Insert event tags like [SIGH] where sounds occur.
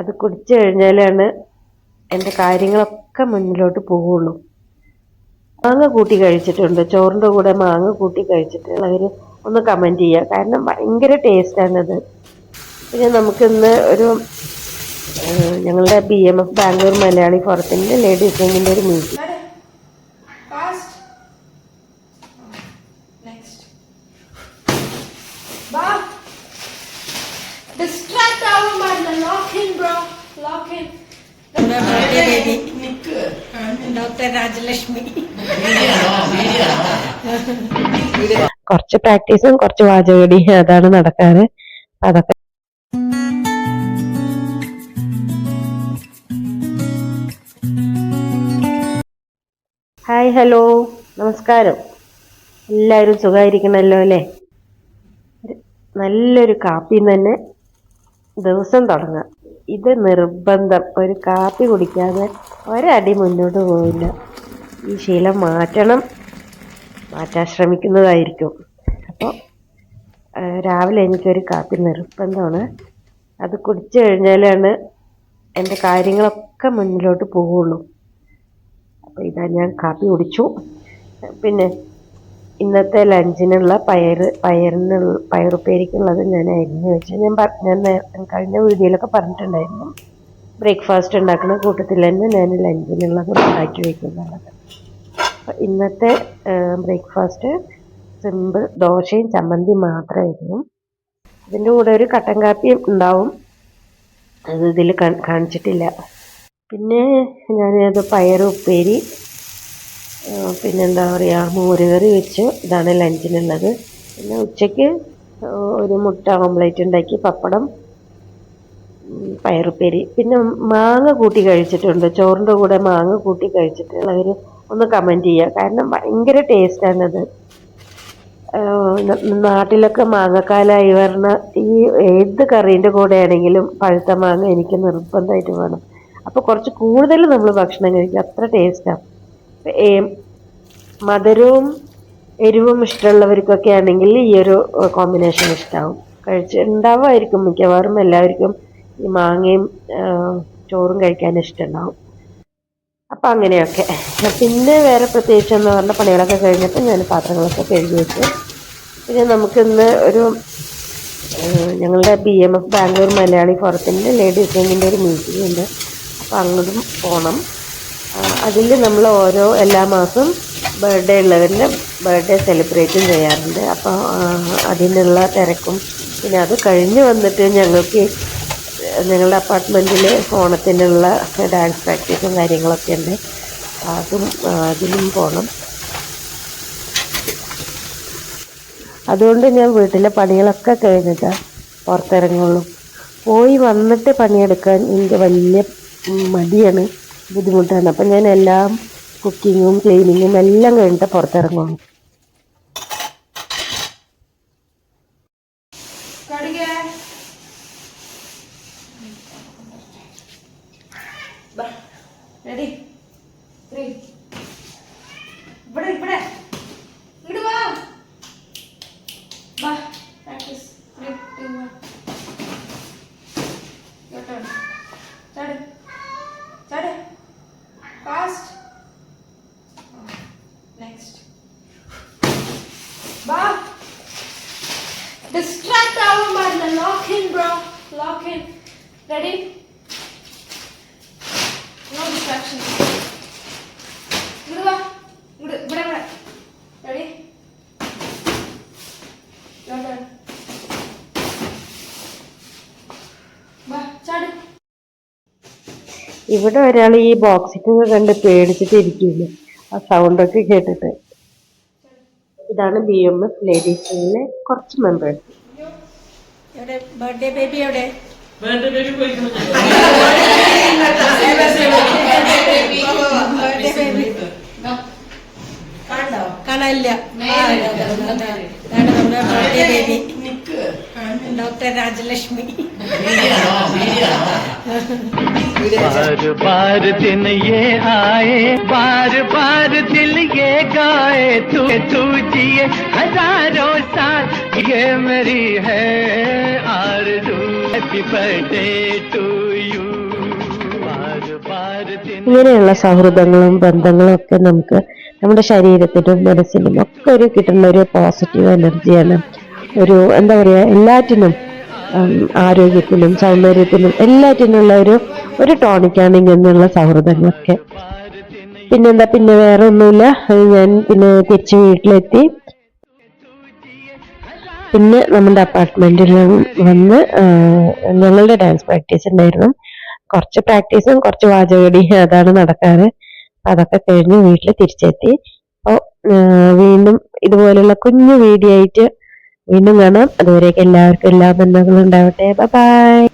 അത് കുടിച്ചു കഴിഞ്ഞാലാണ് എന്റെ കാര്യങ്ങളൊക്കെ മുന്നിലോട്ട് പോവുള്ളൂ. മാങ്ങ കൂട്ടി കഴിച്ചിട്ടുണ്ട്. ചോറിന്റെ കൂടെ മാങ്ങ കൂട്ടി കഴിച്ചിട്ടുള്ളവർ ഒന്ന് കമന്റ് ചെയ്യുക. കാരണം ഭയങ്കര ടേസ്റ്റാണത് പിന്നെ നമുക്കിന്ന് ഒരു ഞങ്ങളുടെ B M F Bangalore Malayali ഫോറത്തിന്റെ ലേഡീസ് വിങ്ങിന്റെ ഒരു മീറ്റിംഗ് ഡോക്ടർ രാജലക്ഷ്മി കുറച്ച് പ്രാക്ടീസും കുറച്ച് വാചകടിയും അതാണ് നടക്കാറ്. അതൊക്കെ ഹായ് ഹലോ നമസ്കാരം. എല്ലാവരും സുഖമായിരിക്കണമല്ലോ അല്ലേ? നല്ലൊരു കാപ്പിന്ന് തന്നെ ദിവസം തുടങ്ങാം ഇത് നിർബന്ധം. ഒരു കാപ്പി കുടിക്കാതെ ഒരടി മുന്നോട്ട് പോവില്ല. ഈ ശീലം മാറ്റണം. മാറ്റാൻ ശ്രമിക്കുന്നതായിരിക്കും. അപ്പോൾ രാവിലെ എനിക്കൊരു കാപ്പി നിർബന്ധമാണ്. അത് കുടിച്ചു കഴിഞ്ഞാലാണ് എന്റെ കാര്യങ്ങളൊക്കെ മുന്നിലോട്ട് പോവുള്ളൂ. അപ്പോൾ ഇതാ ഞാൻ കാപ്പി കുടിച്ചു. പിന്നെ ഇന്നത്തെ ലഞ്ചിനുള്ള പയർ പയറിനുള്ള പയറുപ്പേരിക്കുള്ളത് ഞാൻ അരിഞ്ഞു വെച്ചു ഞാൻ ഞാൻ കഴിഞ്ഞ വീഡിയോയിലൊക്കെ പറഞ്ഞിട്ടുണ്ടായിരുന്നു. ബ്രേക്ക്ഫാസ്റ്റ് ഉണ്ടാക്കുന്ന കൂട്ടത്തിൽ തന്നെ ഞാൻ ലഞ്ചിനുള്ളത് ഉണ്ടാക്കി വെക്കുന്നുള്ളത് അപ്പോൾ ഇന്നത്തെ ബ്രേക്ക്ഫാസ്റ്റ് സിമ്പിൾ ദോശയും ചമ്മന്തി മാത്രമായിരുന്നു. അതിന്റെ കൂടെ ഒരു കട്ടൻ കാപ്പിയും ഉണ്ടാവും. അത് ഇതിൽ കാണിച്ചിട്ടില്ല. പിന്നെ ഞാനത് പയർ ഉപ്പേരി പിന്നെന്താ പറയുക മോരുകറി വെച്ചു. ഇതാണ് ലഞ്ചിനുള്ളത്. പിന്നെ ഉച്ചയ്ക്ക് ഒരു മുട്ട ഓംലേറ്റ് ഉണ്ടാക്കി പപ്പടം പയറുപ്പേരി. പിന്നെ മാങ്ങ കൂട്ടി കഴിച്ചിട്ടുണ്ട്. ചോറിന്റെ കൂടെ മാങ്ങ കൂട്ടി കഴിച്ചിട്ടുള്ളവർ ഒന്ന് കമന്റ് ചെയ്യുക കാരണം ഭയങ്കര ടേസ്റ്റാണത് നാട്ടിലൊക്കെ മാങ്ങക്കാലായി വരണ ഈ ഏത് കറീന്റെ കൂടെ ആണെങ്കിലും പഴുത്ത മാങ്ങ എനിക്ക് നിർബന്ധമായിട്ട് വേണം. അപ്പോൾ കുറച്ച് കൂടുതൽ നമ്മൾ ഭക്ഷണം കഴിക്കുക അത്ര ടേസ്റ്റാണ് മധുരവും എരിവും ഇഷ്ടമുള്ളവർക്കൊക്കെ ആണെങ്കിൽ ഈ ഒരു കോമ്പിനേഷൻ ഇഷ്ടമാവും കഴിച്ച് ഉണ്ടാവുമായിരിക്കും മിക്കവാറും എല്ലാവർക്കും ഈ മാങ്ങയും ചോറും കഴിക്കാൻ ഇഷ്ടമുണ്ടാവും. അപ്പം അങ്ങനെയൊക്കെ. പിന്നെ വേറെ പ്രത്യേകിച്ച് എന്ന് പറഞ്ഞാൽ പണികളൊക്കെ കഴിഞ്ഞപ്പോൾ ഞാൻ പാത്രങ്ങളൊക്കെ കഴുകി വെച്ചു. പിന്നെ നമുക്കിന്ന് ഒരു ഞങ്ങളുടെ B M F Bangalore Malayali ഫോറത്തിന്റെ ലേഡീസ് വിങ്ങിന്റെ ഒരു മീറ്റിംഗ് ഉണ്ട്. അപ്പോൾ അങ്ങോട്ടും പോകണം അതിൽ നമ്മൾ ഓരോ എല്ലാ മാസം ബർത്ത്ഡേ ഉള്ളവരുടെ ബർത്ത്ഡേ സെലിബ്രേറ്റും ചെയ്യാറുണ്ട്. അപ്പോൾ അതിനുള്ള തിരക്കും. പിന്നെ അത് കഴിഞ്ഞ് വന്നിട്ട് ഞങ്ങൾക്ക് ഞങ്ങളുടെ അപ്പാർട്ട്മെന്റിൽ ഓണത്തിനുള്ള ഡാൻസ് പ്രാക്ടീസും കാര്യങ്ങളൊക്കെ ഉണ്ട്. അതും അതിനും പോകണം അതുകൊണ്ട് ഞാൻ വീട്ടിലെ പണികളൊക്കെ കഴിഞ്ഞിട്ടാണ് പുറത്തിറങ്ങുള്ളൂ. പോയി വന്നിട്ട് പണിയെടുക്കാൻ എനിക്ക് വലിയ മടിയാണ് ബുദ്ധിമുട്ടാണ്. അപ്പം ഞാൻ എല്ലാം കുക്കിങ്ങും ക്ലീനിങ്ങും എല്ലാം കഴിഞ്ഞിട്ട് പുറത്തിറങ്ങും റെഡി ത്രീ ഇവിടെ ഇവിടെ. ഇങ്ങോട്ട് വാ. വാ പ്രാക്ടീസ് ത്രീ ടു വൺ ചാട്. ചാട്. Ready? No distraction. ഇങ്ങട് വാ. ഇങ്ങട് ഇവിടെ ഇവിടെ. Ready? Your turn. വാ, ചാട്. ഇവിടെ ഒരാൾ ഈ ബോക്സിംഗ് കണ്ട് പേടിച്ചിട്ട് ഇരിക്കില്ല ആ സൗണ്ടൊക്കെ കേട്ടിട്ട് ഇതാണ് ബി എം എഫ് ലേഡീസിലെ കുറച്ച് മെമ്പേഴ്സ് ബർത്ത്ഡേ ബേബി എവിടെ ബർത്ത്ഡേ ബേബി കണ്ടോ കാണാനില്ല ആ, അതെ, അതെ, അതെ, അതെ. ഇതാണ് നമ്മുടെ ബർത്ത്ഡേ ബേബി ഡോക്ടർ രാജലക്ഷ്മി बार बार दिन ये आए बार बार दिल ये गाए तू तू जिए हजारों साल ये मेरी है आरज़ू ഇങ്ങനെയുള്ള സൗഹൃദങ്ങളും ബന്ധങ്ങളും ഒക്കെ നമുക്ക് നമ്മുടെ ശരീരത്തിനും മനസ്സിനും ഒക്കെ ഒരു കിട്ടുന്ന ഒരു പോസിറ്റീവ് എനർജിയാണ് ഒരു എന്താ പറയുക എല്ലാറ്റിനും ആരോഗ്യത്തിനും സൗന്ദര്യത്തിനും എല്ലാറ്റിനുള്ള ഒരു ഒരു ടോണിക്കാണ് ഇങ്ങനെയുള്ള സൗഹൃദങ്ങളൊക്കെ. പിന്നെന്താ പിന്നെ വേറെ ഒന്നുമില്ല ഞാൻ പിന്നെ തിരിച്ച് വീട്ടിലെത്തി. പിന്നെ നമ്മുടെ അപ്പാർട്ട്മെന്റിൽ വന്ന് ഞങ്ങളുടെ ഡാൻസ് പ്രാക്ടീസ് ഉണ്ടായിരുന്നു. കുറച്ച് പ്രാക്ടീസും കുറച്ച് വാചകടി [LAUGHS] അതാണ് നടക്കാറ്. അതൊക്കെ കഴിഞ്ഞ് വീട്ടിൽ തിരിച്ചെത്തി. അപ്പോൾ വീണ്ടും ഇതുപോലെയുള്ള കുഞ്ഞു വീഡിയോ ആയിട്ട് വീണ്ടും കാണാം. അതുവരേക്ക് എല്ലാവർക്കും എല്ലാ ബന്ധങ്ങളും ഉണ്ടാവട്ടെ. ബൈ